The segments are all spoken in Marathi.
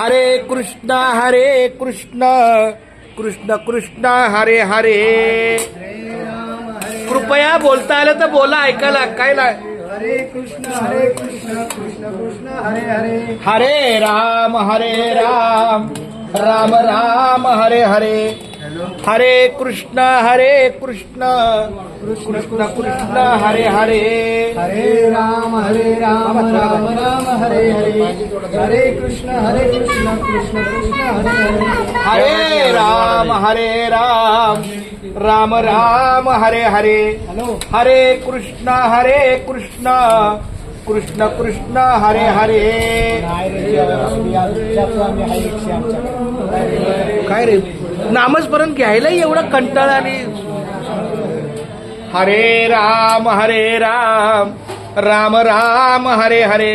हरे कृष्ण हरे कृष्ण कृष्ण कृष्ण हरे हरे. कृपया बोलता आलं तर बोला ऐकायला काय ला हरे कृष्ण हरे कृष्ण कृष्ण कृष्ण हरे हरे हरे राम हरे राम. राम राम हरे हरे. हरे कृष्ण हरे कृष्ण. कृष्ण कृष्ण हरे हरे. हरे राम हरे राम राम राम. हरे हरे हरे कृष्ण हरे कृष्ण कृष्ण कृष्ण हरे हरे। हरे राम हरे राम राम राम हरे हरे। हरे कृष्ण हरे कृष्ण कृष्ण कृष्ण हरे हरे। काय रे? नामस्मरण घ्यायला एवढा कंटाळा आणि हरे राम हरे राम राम राम हरे हरे.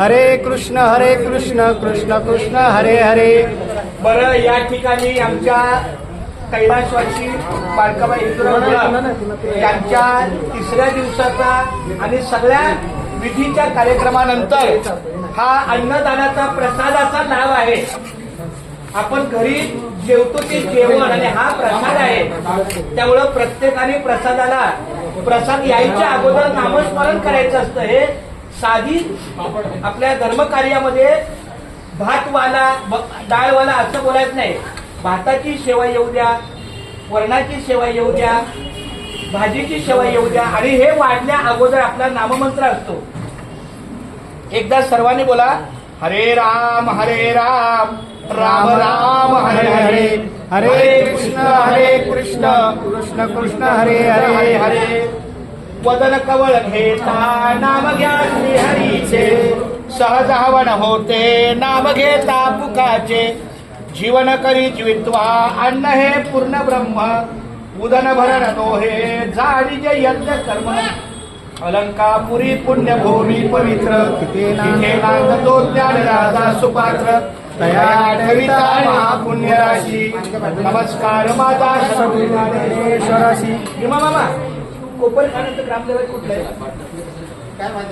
हरे कृष्ण हरे कृष्ण कृष्ण कृष्ण हरे हरे. बरं या ठिकाणी आमच्या कैलासवासी बालकाबाई यांच्या तिसऱ्या दिवसाचा आणि सगळ्या विधीच्या कार्यक्रमानंतर हा अन्नदानाचा प्रसादाचा लाभ आहे. आपण घरी जेवतो ते जेवण आणि हा प्रसाद आहे. त्यामुळं प्रत्येकाने प्रसादाला प्रसाद यायच्या अगोदर नामस्मरण करायचं असतं. हे साधी आपल्या धर्मकार्यामध्ये भातवाला डाळवाला असं बोलायचं नाही. भाताची सेवा येऊ द्या वरणाची सेवा येऊ द्या भाजीची सेवा येऊ द्या आणि हे वाढल्या अगोदर आपला नाममंत्र असतो. एकदा सर्वांनी बोला हरे राम हरे राम राम राम हरे हरे हरे कृष्ण हरे कृष्ण कृष्ण कृष्ण हरे हरे हरे हरे. वदन कवळ घेता नाम घ्या श्री हरीचे सहज हवन होते नाम घेता पुकाचे. जीवन करी जीवित्वा अन्न हे पूर्ण ब्रह्म. उदन भरण दोहे जाणी जे यज्ञ कर्म. अलंकापुरी पुण्यभूमी पवित्र. तिथे नांदतो ज्ञान राजा सुपात्र. तया ठविता महापुण्य राशी नमस्कार माता मामा. कोपर खाण्याचं ग्रामदेवत कुठलं आहे?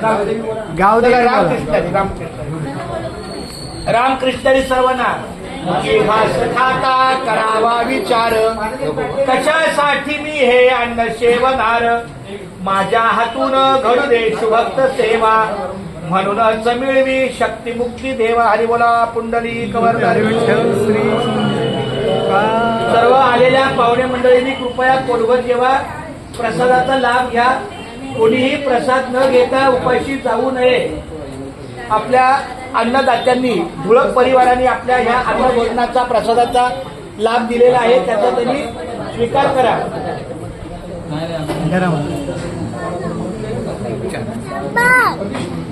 रामदेव. गाव दे रामकृष्णारी रामकृष्णारी रामकृष्णारी सर्वांना भास खाता करावा विचार. कशासाठी मी हे अन्न सेवनार माझ्या हातून घडू दे शुभक्त सेवा. म्हणूनच मिळवी शक्ती मुक्ती देवा. हरी बोला पुंडली श्री सर्व आलेल्या पाहुणे मंडळींनी कृपया कोलवत जेव्हा प्रसादाचा लाभ घ्या. कोणीही प्रसाद न घेता उपाशी जाऊ नये. आपल्या अन्नदात्यांनी धुळक परिवाराने आपल्या ह्या अन्नभोजनाचा प्रसादाचा लाभ दिलेला आहे. त्याचा त्यांनी स्वीकार करा. घरामध्ये.